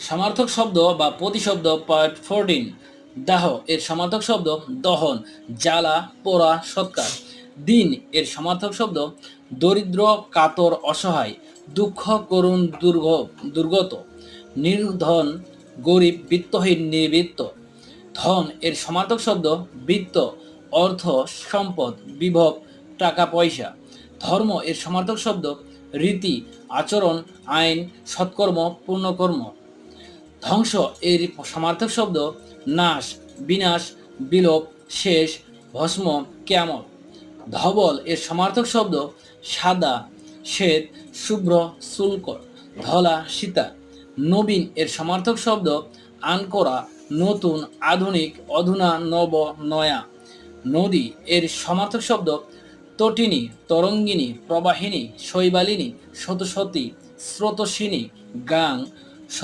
সমার্থক শব্দ বা প্রতিশব্দ পার্ট ফোরটিন। দাহ, এর সমার্থক শব্দ দহন, জ্বালা, পোড়া, সৎকার। দিন, এর সমার্থক শব্দ দরিদ্র, কাতর, অসহায়, দুঃখ, করুণ, দুর্গ, দুর্গত। নির্ধন, গরিব, বিত্তহীন, নিবৃত্ত। ধন, এর সমার্থক শব্দ বৃত্ত, অর্থ, সম্পদ, বিভব, টাকা, পয়সা। ধর্ম, এর সমার্থক শব্দ রীতি, আচরণ, আইন, সৎকর্ম, পূর্ণকর্ম। ধ্বংস এর সমার্থক শব্দ নাশ, বিনাশ, বিলোপ, শেষ, ভস্ম কেমন ধবল এর সমার্থক শব্দ সাদা, শ্বেত, শুভ্র, শুল্ক, ধলা সীতা নবীন এর সমার্থক শব্দ আনকরা, নতুন, আধুনিক, অধুনা, নব, নয়া। নদী এর সমার্থক শব্দ তটিনী, তরঙ্গিনী, প্রবাহিনী, শৈবালিনী শতসতী স্রোতস্বিনী গাং